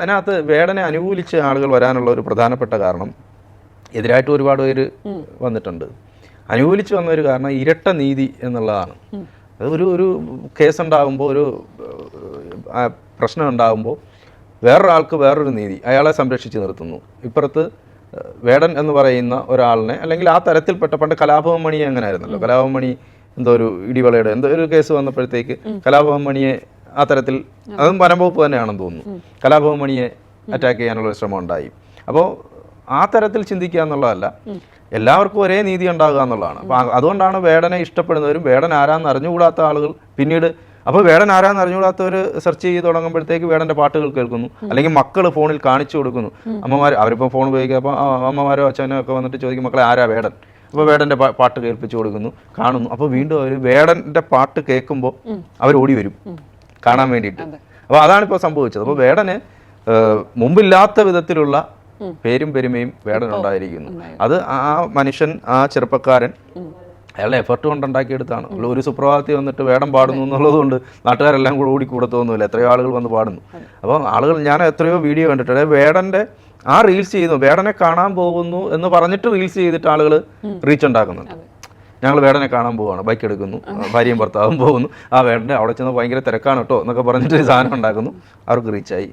അതിനകത്ത് വേടനെ അനുകൂലിച്ച് ആളുകൾ വരാനുള്ള ഒരു പ്രധാനപ്പെട്ട കാരണം എതിരായിട്ട് ഒരുപാട് പേര് വന്നിട്ടുണ്ട്. അനുകൂലിച്ച് വന്ന ഒരു കാരണം ഇരട്ട നീതി എന്നുള്ളതാണ്. അത് ഒരു ഒരു കേസ് ഉണ്ടാകുമ്പോൾ ഒരു പ്രശ്നം ഉണ്ടാകുമ്പോൾ വേറൊരാൾക്ക് വേറൊരു നീതി അയാളെ സംരക്ഷിച്ച് നിർത്തുന്നു. ഇപ്പുറത്ത് വേടൻ എന്ന് പറയുന്ന ഒരാളിനെ അല്ലെങ്കിൽ ആ തരത്തിൽപ്പെട്ട പണ്ട് കലാഭവൻ മണി അങ്ങനെ ആയിരുന്നല്ലോ കലാഭവൻ മണി എന്തോ ഒരു ഇടിവളയുടെ എന്തോ ഒരു കേസ് വന്നപ്പോഴത്തേക്ക് കലാഭവൻ മണിയെ ആ തരത്തിൽ അതും വനംവകുപ്പ് തന്നെയാണെന്ന് തോന്നുന്നു. കലാഭവമണിയെ അറ്റാക്ക് ചെയ്യാനുള്ള ഒരു ശ്രമം ഉണ്ടായി അപ്പോൾ ആ തരത്തിൽ ചിന്തിക്കുക എന്നുള്ളതല്ല എല്ലാവർക്കും ഒരേ നീതി ഉണ്ടാകുക എന്നുള്ളതാണ്. അപ്പോൾ അതുകൊണ്ടാണ് വേടനെ ഇഷ്ടപ്പെടുന്നവരും വേടൻ ആരാന്ന് അറിഞ്ഞുകൂടാത്ത ആളുകൾ പിന്നീട് അപ്പോൾ വേടൻ ആരാന്ന് അറിഞ്ഞുകൂടാത്തവർ സെർച്ച് ചെയ്ത് തുടങ്ങുമ്പോഴത്തേക്ക് വേടന്റെ പാട്ടുകൾ കേൾക്കുന്നു. അല്ലെങ്കിൽ മക്കൾ ഫോണിൽ കാണിച്ചു കൊടുക്കുന്നു. അമ്മമാർ അവരിപ്പോൾ ഫോൺ ഉപയോഗിക്കുക അപ്പോൾ അമ്മമാരോ അച്ഛനോ ഒക്കെ വന്നിട്ട് ചോദിക്കും മക്കളെ ആരാ വേടൻ? അപ്പോൾ വേടന്റെ പാട്ട് കേൾപ്പിച്ചു കൊടുക്കുന്നു കാണുന്നു. അപ്പോൾ വീണ്ടും അവർ വേടന്റെ പാട്ട് കേൾക്കുമ്പോൾ അവർ ഓടി വരും. കാണാൻ വേണ്ടിയിട്ട്. അപ്പോൾ അതാണ് ഇപ്പോൾ സംഭവിച്ചത്. അപ്പോൾ വേടന് മുമ്പില്ലാത്ത വിധത്തിലുള്ള പേരും പെരുമയും വേടനുണ്ടായിരിക്കുന്നു അത് ആ മനുഷ്യൻ ആ ചെറുപ്പക്കാരൻ അയാളുടെ എഫർട്ട് കൊണ്ടുണ്ടാക്കിയെടുത്താണ് ഒരു സുപ്രഭാതത്തിൽ വന്നിട്ട് വേടം പാടുന്നു എന്നുള്ളത് കൊണ്ട് നാട്ടുകാരെല്ലാം കൂടെ ഓടി കൂടത്തൊന്നുമില്ല എത്രയോ ആളുകൾ വന്ന് പാടുന്നു. അപ്പോൾ ആളുകൾ ഞാൻ എത്രയോ വീഡിയോ കണ്ടിട്ടുണ്ട്. വേടന്റെ ആ റീൽസ് ചെയ്യുന്നു. വേടനെ കാണാൻ പോകുന്നു എന്ന് പറഞ്ഞിട്ട് റീൽസ് ചെയ്തിട്ട് ആളുകൾ റീച്ച് ഉണ്ടാക്കുന്നുണ്ട്. ഞങ്ങൾ വേടനെ കാണാൻ പോവുകയാണ് ബൈക്ക് എടുക്കുന്നു. ഭാര്യയും ഭർത്താവും പോകുന്നു. ആ വേടന്റെ അവിടെ ചെന്ന് ഭയങ്കര തിരക്കാണ് കേട്ടോ എന്നൊക്കെ പറഞ്ഞിട്ട് ഒരു സാധനം ഉണ്ടാക്കുന്നു. അവർക്ക് റീച്ചായി